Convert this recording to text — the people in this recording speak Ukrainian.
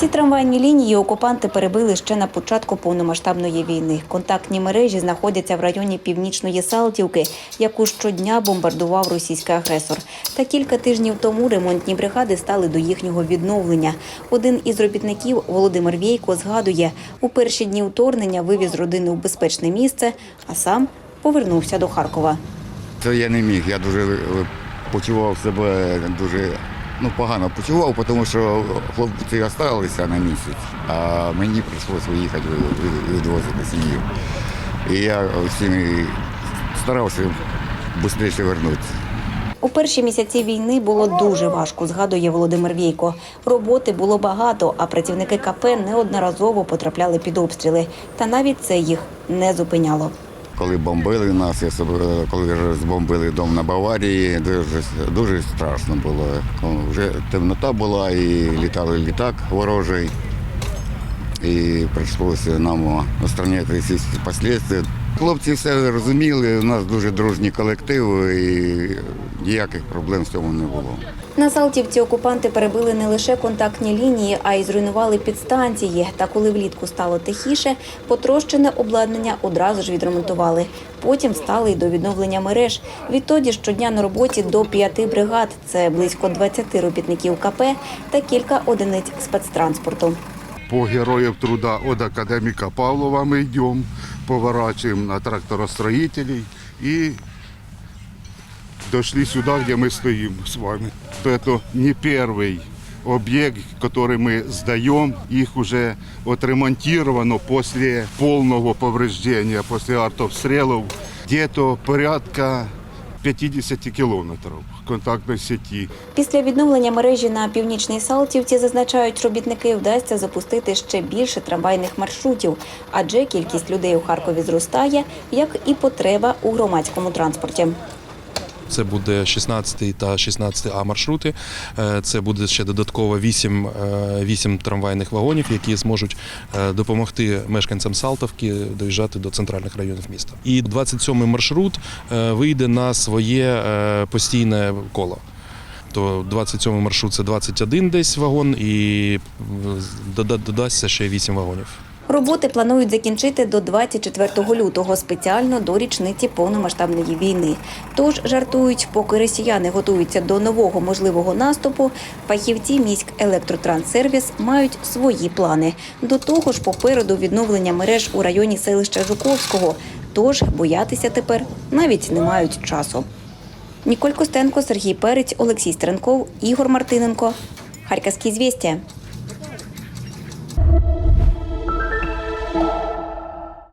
Ці трамвайні лінії окупанти перебили ще на початку повномасштабної війни. Контактні мережі знаходяться в районі північної Салтівки, яку щодня бомбардував російський агресор. Та кілька тижнів тому ремонтні бригади стали до їхнього відновлення. Один із робітників Володимир Вєйко згадує, у перші дні вторгнення вивіз родину у безпечне місце, а сам повернувся до Харкова. Це я не міг. Я дуже е, почував себе дуже ну, погано почував, тому що хлопці залишилися на місяць, а мені прийшлося виїхати ви- ви- відвозити сім'ю. І я всім старався швидше вернутися. У перші місяці війни було дуже важко, згадує Володимир Війко. Роботи було багато, а працівники КП неодноразово потрапляли під обстріли. Та навіть це їх не зупиняло. Коли бомбили нас, я коли збомбили дом на Баварії, дуже, дуже страшно було. Ну, Вже темнота була і літали літак ворожий. І прийшлося нам устраняти всі послідствия. Хлопці все розуміли, у нас дуже дружній колектив і ніяких проблем в цьому не було. На Салтівці окупанти перебили не лише контактні лінії, а й зруйнували підстанції. Та коли влітку стало тихіше, потрощене обладнання одразу ж відремонтували. Потім стали й до відновлення мереж. Відтоді щодня на роботі до п'яти бригад. Це близько 20 робітників КП та кілька одиниць спецтранспорту. По героев труда от академика Павлова мы идем, поворачиваем на тракторостроителей и дошли сюда, где мы стоим с вами. Это не первый объект, который мы сдаем. Их уже отремонтировано после полного повреждения, после артобстрелов. Где-то порядка 50 кілометрів контактної сіті. Після відновлення мережі на північній Салтівці, зазначають робітники, вдасться запустити ще більше трамвайних маршрутів, адже кількість людей у Харкові зростає, як і потреба у громадському транспорті. Це буде 16 та 16 А маршрути. Е, Це буде ще додатково 8, е, 8 трамвайних вагонів, які зможуть е, допомогти мешканцям Салтовки доїжджати до центральних районів міста. І 27 маршрут е, вийде на своє е, постійне коло. То 27 маршрут це 21 десь вагон, і е, додасться ще 8 вагонів. Роботи планують закінчити до 24 лютого, спеціально до річниці повномасштабної війни. Тож жартують, поки росіяни готуються до нового можливого наступу, фахівці міськ електротранссервіс мають свої плани. До того ж, попереду відновлення мереж у районі селища Жуковського. Тож боятися тепер навіть не мають часу. Ніколь Костенко, Сергій Перець, Олексій Стренков, Ігор Мартиненко. Харківські звістя.